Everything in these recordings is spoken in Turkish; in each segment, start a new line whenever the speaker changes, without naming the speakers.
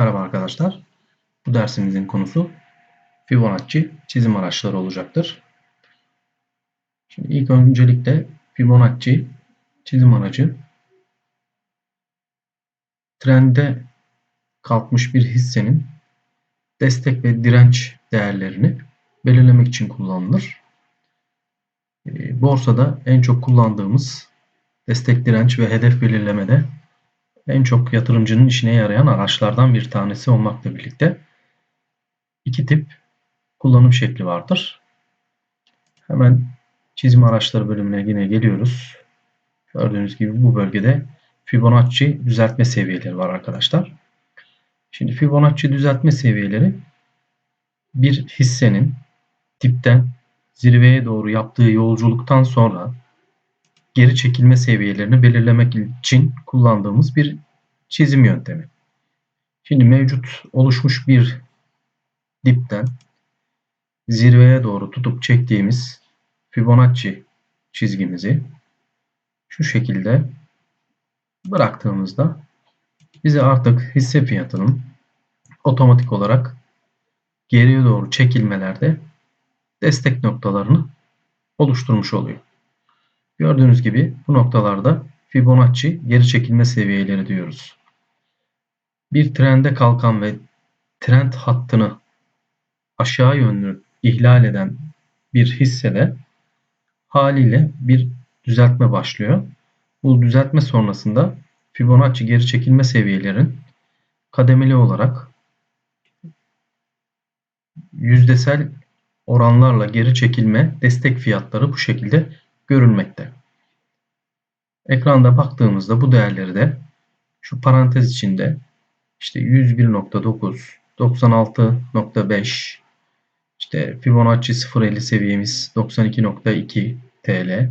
Merhaba arkadaşlar. Bu dersimizin konusu Fibonacci çizim araçları olacaktır. Şimdi ilk öncelikle Fibonacci çizim aracı trende kalkmış bir hissenin destek ve direnç değerlerini belirlemek için kullanılır. Ee, Borsada en çok kullandığımız destek direnç ve hedef belirlemede en çok yatırımcının işine yarayan araçlardan bir tanesi olmakla birlikte iki tip kullanım şekli vardır. Hemen çizim araçları bölümüne yine geliyoruz. Gördüğünüz gibi bu bölgede Fibonacci düzeltme seviyeleri var arkadaşlar. Şimdi Fibonacci düzeltme seviyeleri bir hissenin dipten zirveye doğru yaptığı yolculuktan sonra geri çekilme seviyelerini belirlemek için kullandığımız bir çizim yöntemi. Şimdi mevcut oluşmuş bir dipten zirveye doğru tutup çektiğimiz Fibonacci çizgimizi şu şekilde bıraktığımızda bize artık hisse fiyatının otomatik olarak geriye doğru çekilmelerde destek noktalarını oluşturmuş oluyor. Gördüğünüz gibi bu noktalarda Fibonacci geri çekilme seviyeleri diyoruz. Bir trende kalkan ve trend hattını aşağı yönlü ihlal eden bir hissede haliyle bir düzeltme başlıyor. Bu düzeltme sonrasında Fibonacci geri çekilme seviyelerin kademeli olarak yüzdesel oranlarla geri çekilme destek fiyatları bu şekilde görülmekte. Ekranda baktığımızda bu değerleri de şu parantez içinde işte 101.9, 96.5, işte Fibonacci 0.50 seviyemiz 92.2 TL,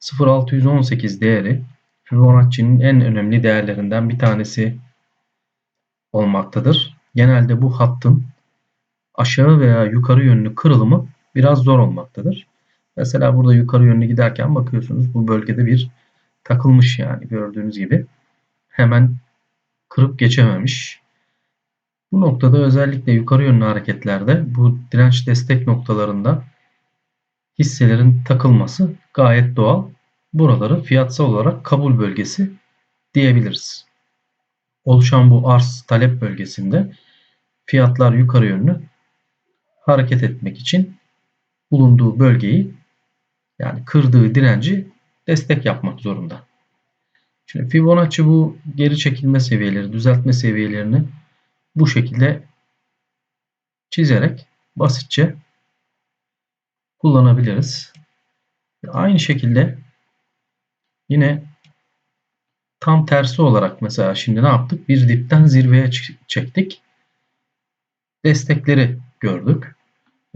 0.618 değeri Fibonacci'nin en önemli değerlerinden bir tanesi olmaktadır. Genelde bu hattın aşağı veya yukarı yönlü kırılımı biraz zor olmaktadır. Mesela burada yukarı yönlü giderken bakıyorsunuz bu bölgede bir takılmış yani gördüğünüz gibi. Hemen kırıp geçememiş. Bu noktada özellikle yukarı yönlü hareketlerde bu direnç destek noktalarında hisselerin takılması gayet doğal. Buraları fiyatsal olarak kabul bölgesi diyebiliriz. Oluşan bu arz talep bölgesinde fiyatlar yukarı yönlü hareket etmek için bulunduğu bölgeyi yani kırdığı direnci destek yapmak zorunda. Şimdi Fibonacci bu geri çekilme seviyeleri, düzeltme seviyelerini bu şekilde çizerek basitçe kullanabiliriz. Aynı şekilde yine tam tersi olarak mesela şimdi ne yaptık? Bir dipten zirveye çektik. Destekleri gördük.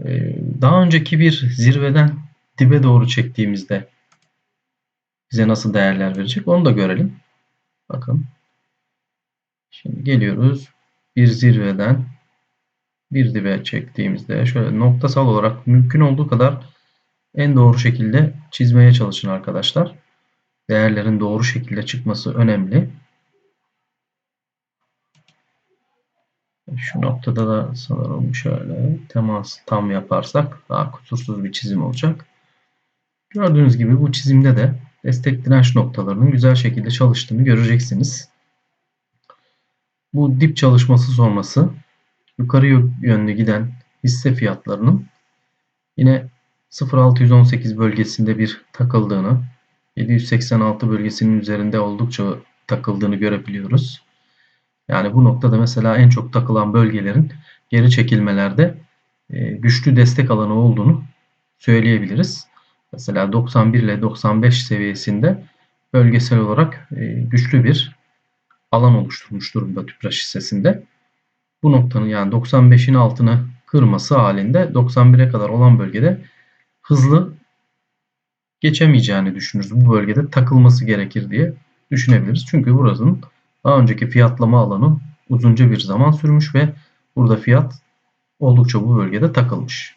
Ee, daha önceki bir zirveden dibe doğru çektiğimizde bize nasıl değerler verecek onu da görelim. Bakın. Şimdi geliyoruz. Bir zirveden bir dibe çektiğimizde şöyle noktasal olarak mümkün olduğu kadar en doğru şekilde çizmeye çalışın arkadaşlar. Değerlerin doğru şekilde çıkması önemli. Şu noktada da sanırım şöyle temas tam yaparsak daha kusursuz bir çizim olacak. Gördüğünüz gibi bu çizimde de destek direnç noktalarının güzel şekilde çalıştığını göreceksiniz. Bu dip çalışması sonrası yukarı yönlü giden hisse fiyatlarının yine 0618 bölgesinde bir takıldığını, 786 bölgesinin üzerinde oldukça takıldığını görebiliyoruz. Yani bu noktada mesela en çok takılan bölgelerin geri çekilmelerde e, güçlü destek alanı olduğunu söyleyebiliriz. Mesela 91 ile 95 seviyesinde bölgesel olarak e, güçlü bir alan oluşturmuş durumda Tüpraş hissesinde. Bu noktanın yani 95'in altını kırması halinde 91'e kadar olan bölgede hızlı geçemeyeceğini düşünürüz. Bu bölgede takılması gerekir diye düşünebiliriz. Çünkü burasının daha önceki fiyatlama alanı uzunca bir zaman sürmüş ve burada fiyat oldukça bu bölgede takılmış.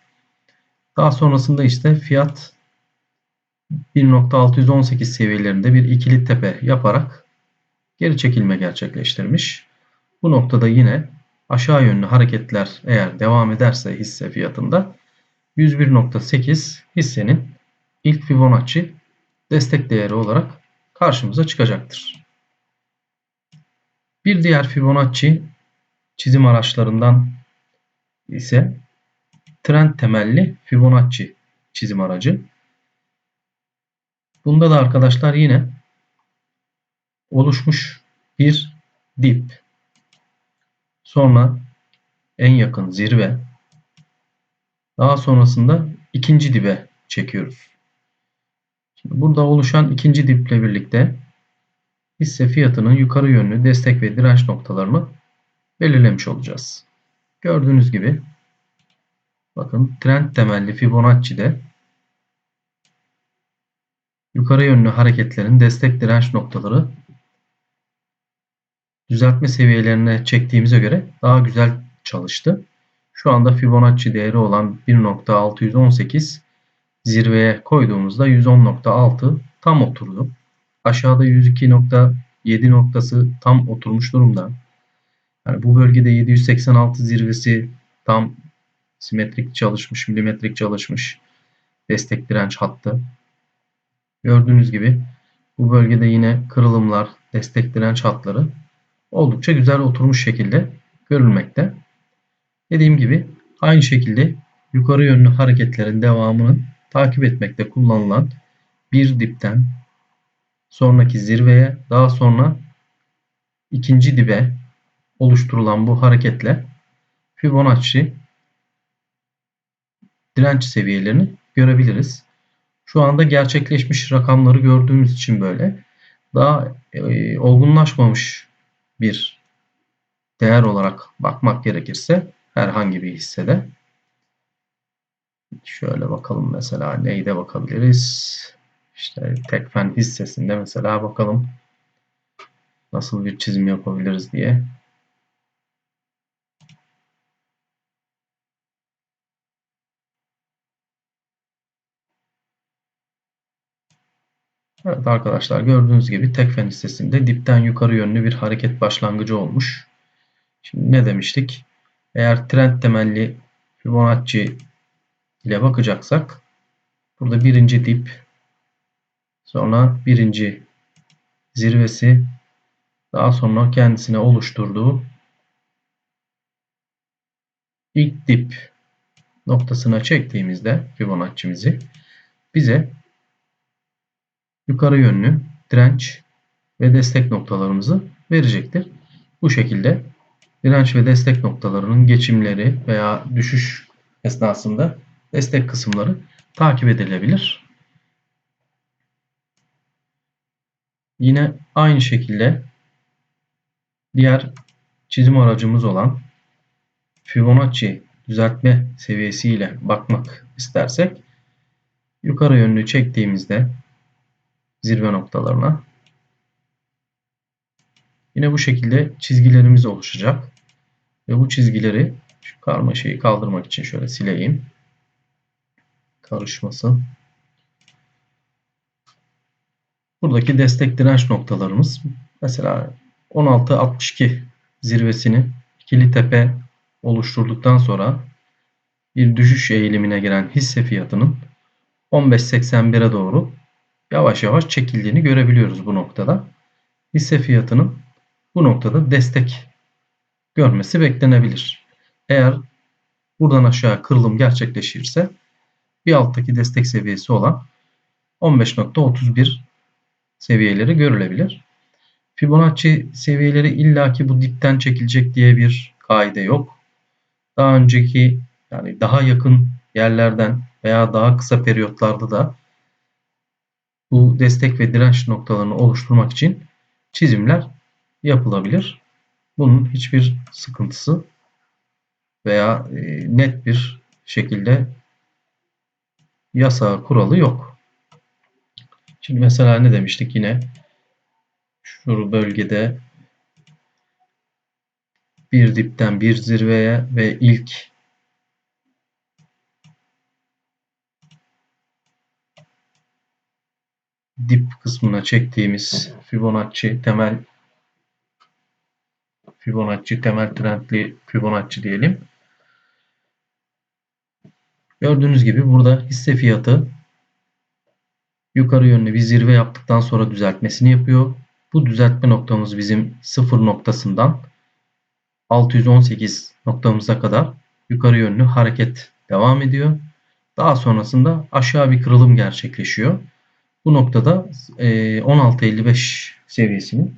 Daha sonrasında işte fiyat 1.618 seviyelerinde bir ikili tepe yaparak geri çekilme gerçekleştirmiş. Bu noktada yine aşağı yönlü hareketler eğer devam ederse hisse fiyatında 101.8 hissenin ilk Fibonacci destek değeri olarak karşımıza çıkacaktır. Bir diğer Fibonacci çizim araçlarından ise trend temelli Fibonacci çizim aracı. Bunda da arkadaşlar yine oluşmuş bir dip. Sonra en yakın zirve. Daha sonrasında ikinci dibe çekiyoruz. Şimdi burada oluşan ikinci diple birlikte hisse fiyatının yukarı yönlü destek ve direnç noktalarını belirlemiş olacağız. Gördüğünüz gibi bakın trend temelli Fibonacci'de yukarı yönlü hareketlerin destek direnç noktaları düzeltme seviyelerine çektiğimize göre daha güzel çalıştı. Şu anda Fibonacci değeri olan 1.618 zirveye koyduğumuzda 110.6 tam oturdu. Aşağıda 102.7 noktası tam oturmuş durumda. Yani bu bölgede 786 zirvesi tam simetrik çalışmış, milimetrik çalışmış destek direnç hattı. Gördüğünüz gibi bu bölgede yine kırılımlar, destek direnç hatları oldukça güzel oturmuş şekilde görülmekte. Dediğim gibi aynı şekilde yukarı yönlü hareketlerin devamını takip etmekte kullanılan bir dipten sonraki zirveye daha sonra ikinci dibe oluşturulan bu hareketle Fibonacci direnç seviyelerini görebiliriz. Şu anda gerçekleşmiş rakamları gördüğümüz için böyle daha e, olgunlaşmamış bir değer olarak bakmak gerekirse herhangi bir hissede şöyle bakalım mesela neyde bakabiliriz? İşte Tekfen hissesinde mesela bakalım nasıl bir çizim yapabiliriz diye. Evet arkadaşlar gördüğünüz gibi Tekfen hissesinde dipten yukarı yönlü bir hareket başlangıcı olmuş. Şimdi ne demiştik? Eğer trend temelli Fibonacci ile bakacaksak burada birinci dip sonra birinci zirvesi daha sonra kendisine oluşturduğu ilk dip noktasına çektiğimizde Fibonacci'mizi bize yukarı yönlü direnç ve destek noktalarımızı verecektir. Bu şekilde direnç ve destek noktalarının geçimleri veya düşüş esnasında destek kısımları takip edilebilir. Yine aynı şekilde diğer çizim aracımız olan Fibonacci düzeltme seviyesiyle bakmak istersek yukarı yönlü çektiğimizde zirve noktalarına yine bu şekilde çizgilerimiz oluşacak. Ve bu çizgileri şu karmaşayı kaldırmak için şöyle sileyim. Karışmasın. Buradaki destek direnç noktalarımız mesela 16.62 zirvesini ikili tepe oluşturduktan sonra bir düşüş eğilimine giren hisse fiyatının 15.81'e doğru yavaş yavaş çekildiğini görebiliyoruz bu noktada. Hisse fiyatının bu noktada destek görmesi beklenebilir. Eğer buradan aşağı kırılım gerçekleşirse bir alttaki destek seviyesi olan 15.31 seviyeleri görülebilir. Fibonacci seviyeleri illaki bu dipten çekilecek diye bir kaide yok. Daha önceki yani daha yakın yerlerden veya daha kısa periyotlarda da bu destek ve direnç noktalarını oluşturmak için çizimler yapılabilir. Bunun hiçbir sıkıntısı veya e, net bir şekilde yasa kuralı yok. Şimdi mesela ne demiştik yine şu bölgede bir dipten bir zirveye ve ilk dip kısmına çektiğimiz Fibonacci temel Fibonacci, temel trendli Fibonacci diyelim. Gördüğünüz gibi burada hisse fiyatı yukarı yönlü bir zirve yaptıktan sonra düzeltmesini yapıyor. Bu düzeltme noktamız bizim sıfır noktasından 618 noktamıza kadar yukarı yönlü hareket devam ediyor. Daha sonrasında aşağı bir kırılım gerçekleşiyor. Bu noktada 16.55 seviyesinin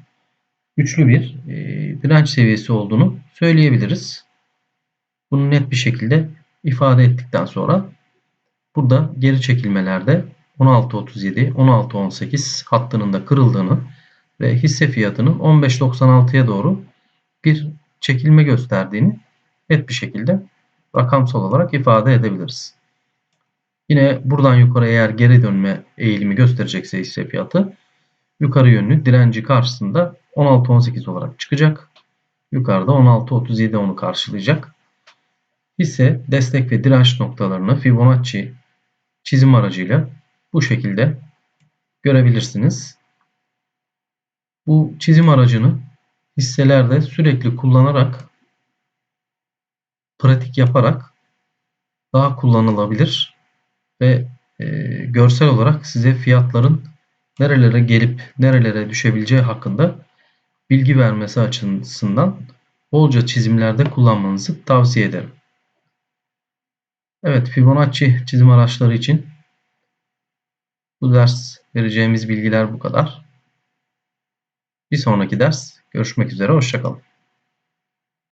güçlü bir e, direnç seviyesi olduğunu söyleyebiliriz. Bunu net bir şekilde ifade ettikten sonra burada geri çekilmelerde 16.37, 16.18 hattının da kırıldığını ve hisse fiyatının 15.96'ya doğru bir çekilme gösterdiğini net bir şekilde rakamsal olarak ifade edebiliriz. Yine buradan yukarı eğer geri dönme eğilimi gösterecekse hisse fiyatı yukarı yönlü direnci karşısında 16-18 olarak çıkacak. Yukarıda 16-37 onu karşılayacak. Hisse destek ve direnç noktalarını Fibonacci çizim aracıyla bu şekilde görebilirsiniz. Bu çizim aracını hisselerde sürekli kullanarak pratik yaparak daha kullanılabilir ve e, görsel olarak size fiyatların nerelere gelip nerelere düşebileceği hakkında bilgi vermesi açısından bolca çizimlerde kullanmanızı tavsiye ederim. Evet Fibonacci çizim araçları için bu ders vereceğimiz bilgiler bu kadar. Bir sonraki ders görüşmek üzere hoşçakalın.